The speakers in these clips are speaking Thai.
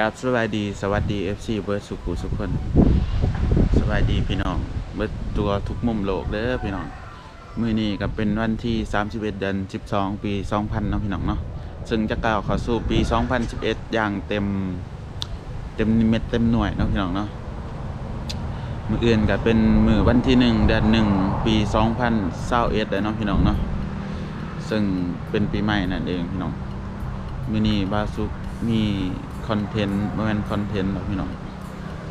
กราบสวัสดีสวัสดี FC เบิร์ดสุขุสุขคนสวัสดีพี่น้องเบิร์ดตัวทุกมุมโลกเด้อพี่น้องมื้อนี้ก็เป็นวันที่ 31 เดือน 12 ปี 2000เนาะพี่น้องเนาะซึ่งจะก้าวเข้าสู่ปี 2011 อย่างเต็มเต็มเม็ดเต็มหน่วยเนาะพี่น้องเนาะมืออื่นก็เป็นมือวันที่ 1 เดือน 1 ปี 2021แล้วเนาะพี่น้องเนาะซึ่งเป็นปีใหม่นั่นเองพี่น้องมื้อนี้บาซุกมี คอนเทนต์บ่แม่นคอนเทนต์หรอกพี่น้อง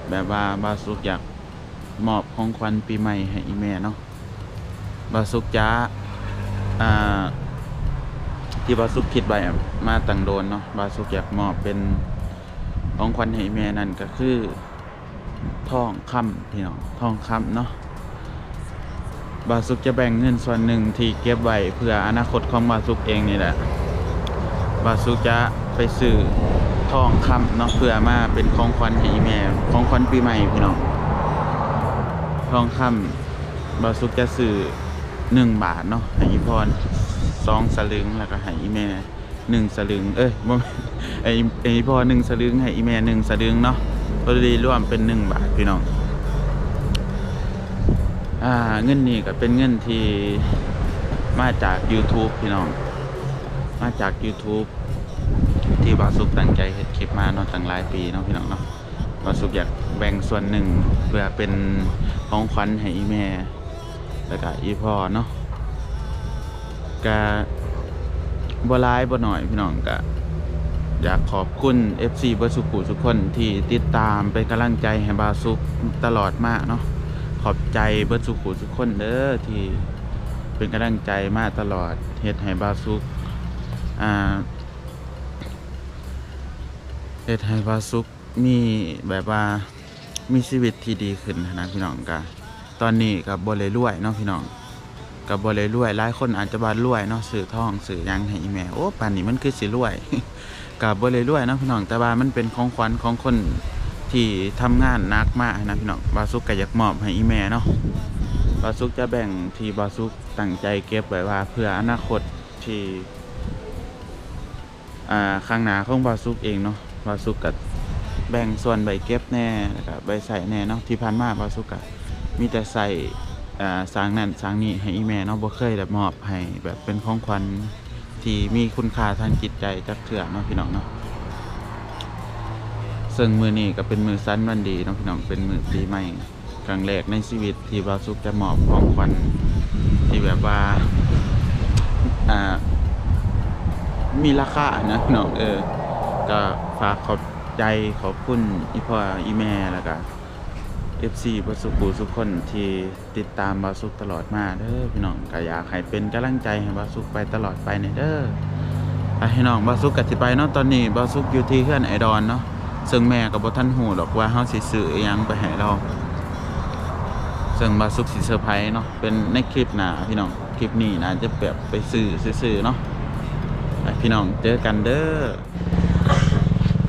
แบบว่าบาซุกอยากมอบของขวัญปีใหม่ให้อีแม่เนาะบาซุกจ้าอ่าที่บาซุกคิดไว้มาตั้งโดนเนาะบาซุกอยากมอบเป็นของขวัญให้แม่นั่นก็คือทองคำพี่น้องทองคำเนาะบาซุกจะแบ่งเงินส่วนหนึ่งที่เก็บไว้เพื่ออนาคตของบาซุกเองนี่แหละบาซุกจะไปซื้อ ทองคำเนาะเพื่อมาเป็นของขวัญให้อีแม่ของขวัญปีใหม่พี่น้องทองคำบาซุกจะซื้อหนึ่งบาทเนาะให้อีพรสองสลึงแล้วก็ให้อีแม่หนึ่งสลึง เอ้ยไอ้ไอ้พ่อหนึ่งสลึงให้อีแม่หนึ่งสลึงเนาะก็เลยรวมเป็นหนึ่งบาทพี่น้องอ่าเงินนี่ก็เป็นเงินที่มาจาก YouTube พี่น้อง มาจาก YouTube ที่บาสุกตั้งใจเฮ็ดคลิปมาเนาะตั้งหลายปีเนาะพี่น้องเนาะบาสุกอยากแบ่งส่วนหนึ่งเพื่อเป็นของขวัญให้อีแม่แล้วก็อีพ่อเนาะก็บ่หลายบ่น้อยพี่น้องก็อยากขอบคุณ FC บอร์สุขุทุกคนที่ติดตามเป็นกำลังใจให้บาสุกตลอดมากเนาะขอบใจเบิร์ดสุขุทุกคนเด้อที่เป็นกำลังใจมาตลอดเฮ็ดให้บาซุกอ่า เฮ็ดให้บาซุกมีแบบว่ามีชีวิตที่ดีขึ้นนะพี่น้องกะตอนนี้กับบ่เลรวยเนาะพี่น้องกับบ่เลรวยหลายคนอาจจะบารวยเนาะซื้อทองซื้อยังให้อีแม่โอ้ป่านนี้มันคือสิรวยกับบ่เลรวยเนาะพี่น้องแต่ว่ามันเป็นของขวัญของคนที่ทำงานหนักมากนะพี่น้องบาซุกก็อยากมอบให้อีแม่เนาะบาซุกจะแบ่งที่บาซุกตั้งใจเก็บไว้ว่าเพื่ออนาคตที่อ่าข้างหน้าของบาซุกเองเนาะ บาซุกก็แบ่งส่วนใบเก็บแน่แล้วก็ใบใส่แน่เนาะที่ผ่านมาบาซุกก็มีแต่ใส่สางนั่นสางนี่ให้อีแม่เนาะบ่เคยแบบมอบให้แบบเป็นของขวัญที่มีคุณค่าทางจิตใจจักเทื่อเนาะพี่น้องเนาะซึ่งมือนี้ก็เป็นมือสั้นวันดีเนาะพี่น้องเป็นมือปีใหม่ครั้งแรกในชีวิตที่บาซุกจะมอบของขวัญที่แบบว่าอ่ามีราคานะพี่น้องเออ ก็ฝากขอบใจขอบคุณอีพ่ออีแม่แล้วก็ FC บาสุกูทุกคนที่ติดตามบาซุกตลอดมาเด้อพี่น้องก็อยากให้เป็นกำลังใจให้บาซุกไปตลอดไปในเด้อไปพี่น้องบาซุกกสิไปเนาะตอนนี้บาซุกอยู่ที่เพื่อนไอดอนเนาะซึ่งแม่ก็บ่ทันหูหรอกว่าเฮาสิซื้ออยังไปให้เราซึ่งบาซุกสิเซอร์ไพรส์เนาะเป็นในคลิปหนาพี่น้องคลิปนี้นะจะแบบไปซื้อซื้อเนาะไปพี่น้องเจอกันเด้อ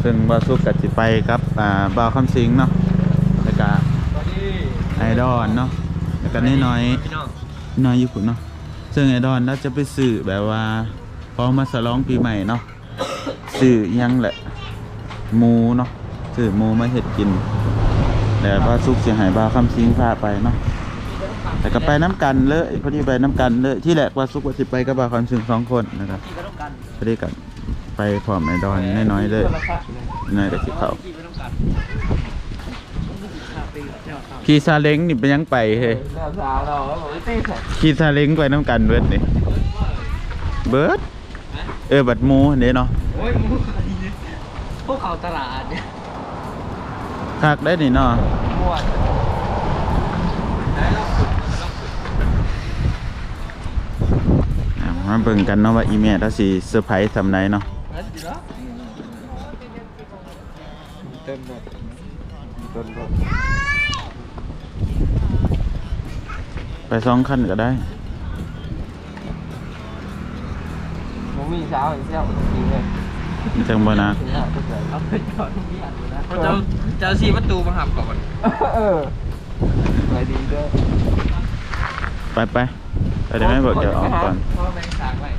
ซึ่งบาซุกก็สิไปกับอ่าบ่าวคำสิงเนาะแล้วก็สวัสดีไอดอนเนาะแล้วก็น้อยน้องๆน้อยอยู่พุ่นเนาะซึ่งไอดอนเราจะไปซื้อแบบว่าพอมาฉลองปีใหม่เนาะซื้อยังแหละหมูเนาะซื้อหมูมาเฮ็ดกินแต่ว่าสุกเสียหายบาวคำซิงพาไปเนาะแต่ก็ไปน้ำกันเลยพอดีไปน้ำกันเลยที่แรกว่าสุกว่าสิไปกับบาคำซิงสองคนนะครับที่ก็ต้องการพอดีกัน ไปพร้อมไอดอนน้อยๆเลยน้อยแต่สิเขาที่ก็ต้องการปีเจ้าข้าวขี่ซาเล้งนี่เป็นยังไปเฮ้ยเจ้าสาวเราบอกว่าตีใส่ขี่ซาเล้งไปน้ำกันเบิดนี่เบิดเออบัดหมูเด้เนาะโอ้ยมูพวกเขาตลาดเนี่ยคักได้นี่เนาะม้วนไหนเราฝึกเราฝึกอะมาเบิ่งกันเนาะว่าอีเมลเราสิเซอร์ไพรส์สำไหนเนาะ นั่นสิเนาะเต็มหมดเต็มหมดไปสองคันก็ได้ผมมีสาวอีกเจ้าจริงเลยจังบ่นะเอาไปก่อนมีอันอยู่นะเจ้าเจ้าซีประตูมาหับก่อนเออไปดีด้วยไปไปไปเดี๋ยวแม่บอกจะออกก่อน พ่อแม่งสางไว้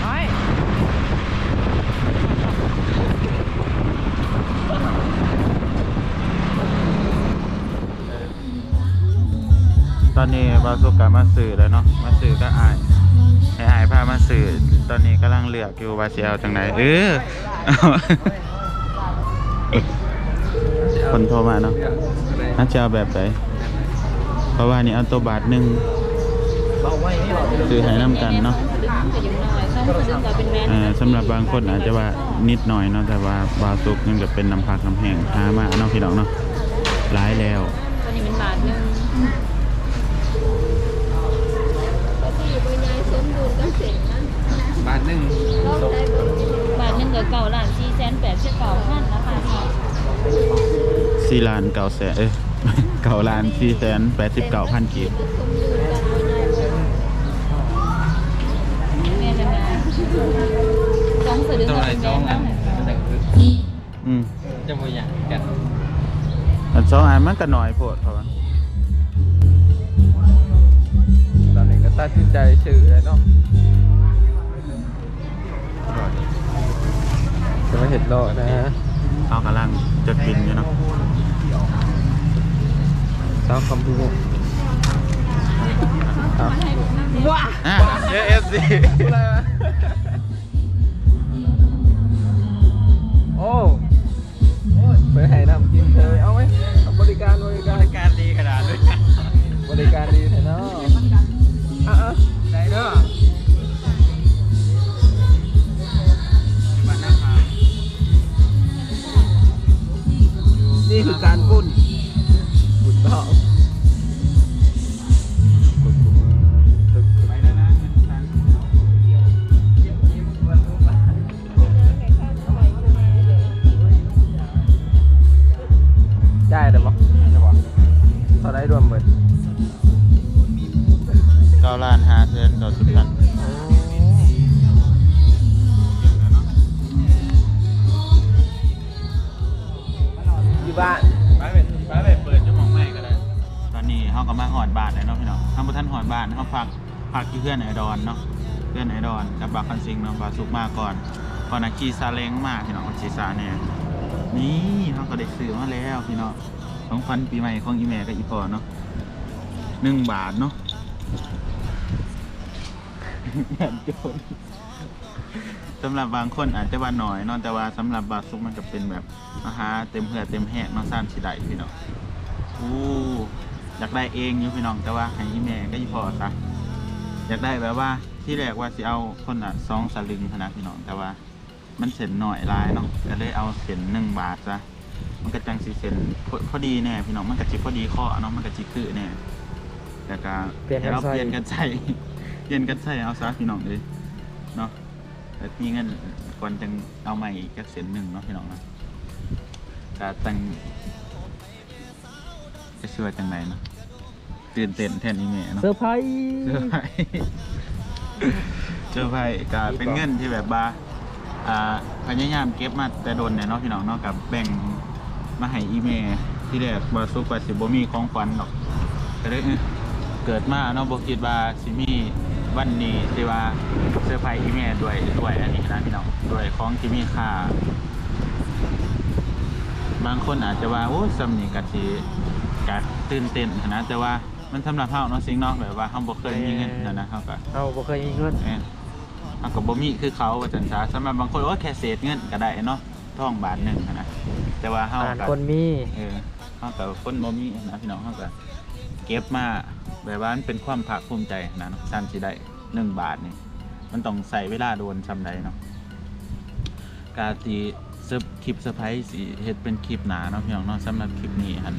ไม่ ตอนนี้บาสุกกะมาสื่อแล้วเนาะมาสื่อก็อายให้อายพามาสื่อตอนนี้กำลังเลือกอยู่ว่าสิเอาจังไหนเออคนโทรมาเนาะน่าจะเอาแบบไหนเพราะว่านี่เอาตัวบาทหนึ่งซื้อให้น้ำกันเนาะเอ่อสำหรับบางคนอาจจะว่านิดหน่อยเนาะแต่ว่าบาสุกยังจะเป็นน้ำผักน้ำแห้งหามาเนาะพี่น้องเนาะร้ายแล้วตัวนี้เป็นบาทหนึ่ง บาทหนึ่งบาทหนึงก็เก่าล้าน4แสน8 9พันราคานี้สี่ล้านเก้าแสนเอ้ยเก้าล้านสี่แสนแปดสิบเก้าพันกีบแม่นนะต้องสะดึงตัวก็ไหนเป็นจ้องแมอันนแต่งคืออืมจะบ่อยากกันอันสองอันมันก็น้อยโพดเพราะว่าตอนนี้ก็ตัดสินใจชื่อเลยเนาะ จะมาเห็นโลกนะฮะเขากำลังจดบินอยู่เนาะสาวคำพูดครับว้าอะเอเอฟซีอะไรวะโอ้ไปให้น้ำกินเธอเอาไหมเอาบริการบริการบริการดีขนาดเลยบริการดีแท้เนาะอะอะได้เด้อ นี่คือการปุ้นปุ้นทอง ฝากกที่เพื่อนไอดอนเนาะเพื่อนไอดอนกับบาคันซิงเนาะบาสุกมาก่อนก่อนนะขี่ซาเล้งมาพี่น้องขี่ซาเนี่ยนี่เขาก็ได้ซื้อมาแล้วพี่น้องของฟันปีใหม่ของอีแม่กับอีพอเนาะหนึ่งบาทเนาะโจรสำหรับบางคนอาจจะว่าน้อยเนาะแต่ว่าสำหรับบาซุกมันก็เป็นแบบอาหารเต็มเหือเต็มแหกเนาะซ่านสิได้พี่น้องอู้อยากได้เองอยู่พี่น้องแต่ว่าให้อีแม่ก็อีพอซะ อยากได้แบบว่าที่แรกว่าสิเอาคนอะสองสลึงเท่านะพี่น้องแต่ว่า มันเส้นหน่อยหลายเนาะก็เลยเอาเส้นหนึ่งบาทซะมันก็จังสีเส้นพอพอดีแน่พี่น้องมันก็จิพอดีข้อเนาะมันก็จิคือแน่แต่ก็เปลี่ยนกันให้เราใส่ เปลี่ยนกันใส่ เปลี่ยนกันใส่เอาซะพี่น้องเลยเนาะแต่มีเงินก่อนจังเอาใหม่อีกจักเส้นหนึ่งเนาะพี่น้องเนาะก็ตั้งจะช่วยจังไหนเนาะ ตื่นเต้นแทนอีเมลเนาะเซอร์ไพรส์เจอไพ่เจอไพ่ก็เป็นเงินที่แบบว่าอ่าพยายามเก็บมาแต่โดนเนี่ยเนาะพี่น้องเนาะกับแบ่งมาให้อีเมลที่แรกบาซุกว่าสิบ่มีของขวัญหรอกก็เลยเอ้ยเกิดมาเนาะบ่คิดว่าสิมีวันนี้ที่ว่าเซอร์ไพรส์อีเมลด้วยด้วยอันนี้นะพี่น้องด้วยของที่มีค่า บางคนอาจจะว่าโอ้ยสำนีกะสิกะตื่นเต้นหั้นนะแต่ว่า มันสำหรับเฮาเนาะสิ่งเนาะแบบว่าเฮาบ่เคยมีเงินหั้นนะเฮาก็เอาบ่เคยมีเงินเอ้ยเฮาก็บ่มีคือเขาว่าจังซะสำหรับบางคนโอ้ยแค่เศษเงินก็ได้เนาะท่องบาทหนึงหั้นนะแต่ว่าเฮาอ่านก็คนมีเออเฮาก็คนบ่มีหั้นนะพี่น้องเฮาก็เก็บมาแบบว่ามันเป็นความภาคภูมิใจหั้นนะเนาะซ้ํสิได้1บาทนี่มันต้องใส่เวลาโดนซำใดเนาะกาตีเซอร์คลิปเซอร์ไพรส์สิเฮ็ดเป็นคลิปหนาเนาะพี่น้องเนาะสำหรับคลิปนี้หัน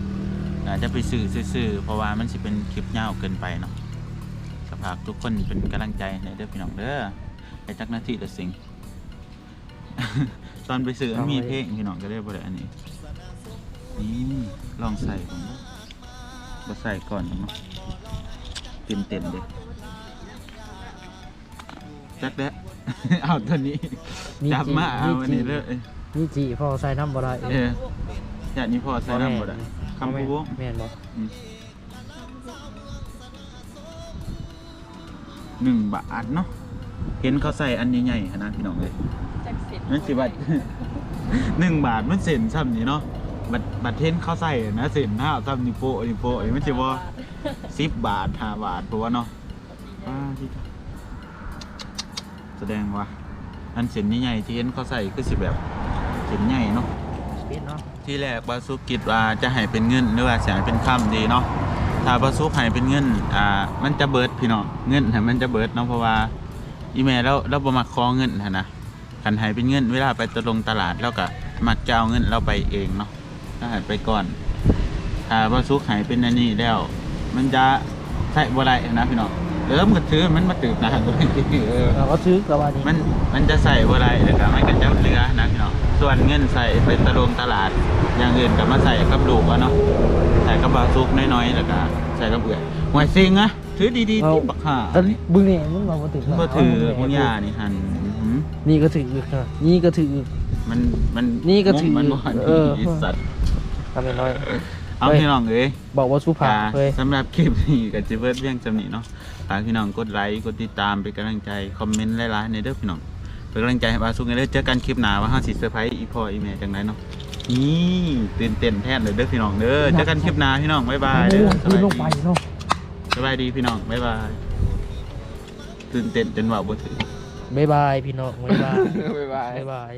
อาจจะไปสื่อซื่อๆเพราะว่ามันสิเป็นคลิปยาวเกินไปเนาะสภาพทุกคนเป็นกำลังใจให้เด้อพี่น้องเด้อไอ้จักหน้าที่เด้อสิงตอนไปสื่อมันมีเพลงพี่น้องก็ได้บ่ได้อันนี้ นี่ลองใส่ผมบ่ใส่ก่อนเนาะเต็มเต็มๆเด้จักแด้เอาตัวนี้มีจับมาเอาอันนี้เลยมีจีพอใส่น้ำบ่ได้เอออยากนี้พอใส่น้ำหมดอะ คำพูวงแม่นบ่อืมหนึ่งบาทเนาะเห็นเขาใส่อันใหญ่ๆขนาดพี่น้องเลยจักสิบนั่นสิบัตหนึ่งบาทมันเซ็นซ้ำนี่เนาะบัตรบัตรเทนเขาใส่นะเซ็นห้าซ้ำนี่โปะนี่โปะนี่มันสิบ่สิบบาทห้าบาทตัวเนาะอ่าที่แสดงว่าอันเส้นใหญ่ๆที่เห็นเขาใส่คือสิแบบเส้นใหญ่เนาะเป็นเนาะ ที่แรกบาสุกิดว่าจะให้เป็นเงินหรือว่าจะให้เป็นค่ำดีเนาะถ้าบาสุให้เป็นเงินอ่ามันจะเบิดพี่น้องเงินมันจะเบิดเนาะเพราะว่าอีเมลเราเราบ่มักขอเงินนะคันให้เป็นเงินเวลาไปตะลงตลาดเราก็มักจะเอาเงินเราไปเองเนาะถ้าให้ไปก่อนถ้าบาสุให้เป็นอันนี้แล้ว มันจะใช้บ่ได้นะพี่น้อง เออมันก็ถือมันมาตืบนะเออเราก็ซื้อกับวันนี้มันมันจะใส่บ่ได้แล้วก็มันก็จะเหลือนะพี่น้องส่วนเงินใส่ไปตะลงตลาด อย่างอื่นก็มาใส่กับลูกอะเนาะใส่กับบาซุกน้อยๆแล้วก็ใส่กับเอื่อยหวยซิงอะถือดีๆที่บักห่าตอนนี้บึ้งเนี่ยมันมาบ่ถึงก็ถือมึงยานี่หันอื้อหือนี่ก็ถือค่ะ นี่ก็ถือมันมันนี่ก็ถือมันบ่ดีเออสัตว์ทำน้อยเอาเฮ้ยพี่น้องเอ้ยบอกว่าสุภาพอ่าเฮ้ยสำหรับคลิปนี้ก็จิเบิร์ดเพียงจำนี้เนาะ ฝากพี่น้องกดไลค์กดติดตามเป็นกำลังใจคอมเมนต์หลายๆในเด้อพี่น้องเป็นกำลังใจให้บาซุกในเด้อเจอกันคลิปหน้าว่าเฮาสิเซอร์ไพรส์อีพ่ออีแม่จังไดเนาะนี่ตื่นเต้นแทนเลยเด้อพี่น้องเด้อเจอกันคลิปหน้าพี่น้องบ๊ายบายโอ้เด้อโหสขึ้นบายลงไปดีเนาะสบายดีพี่น้องบ๊ายบายตื่นเต้นจนว่าบ่ถึงบ๊ายบายพี่น้องบ๊ายบายบ๊ายบายบ๊ายบาย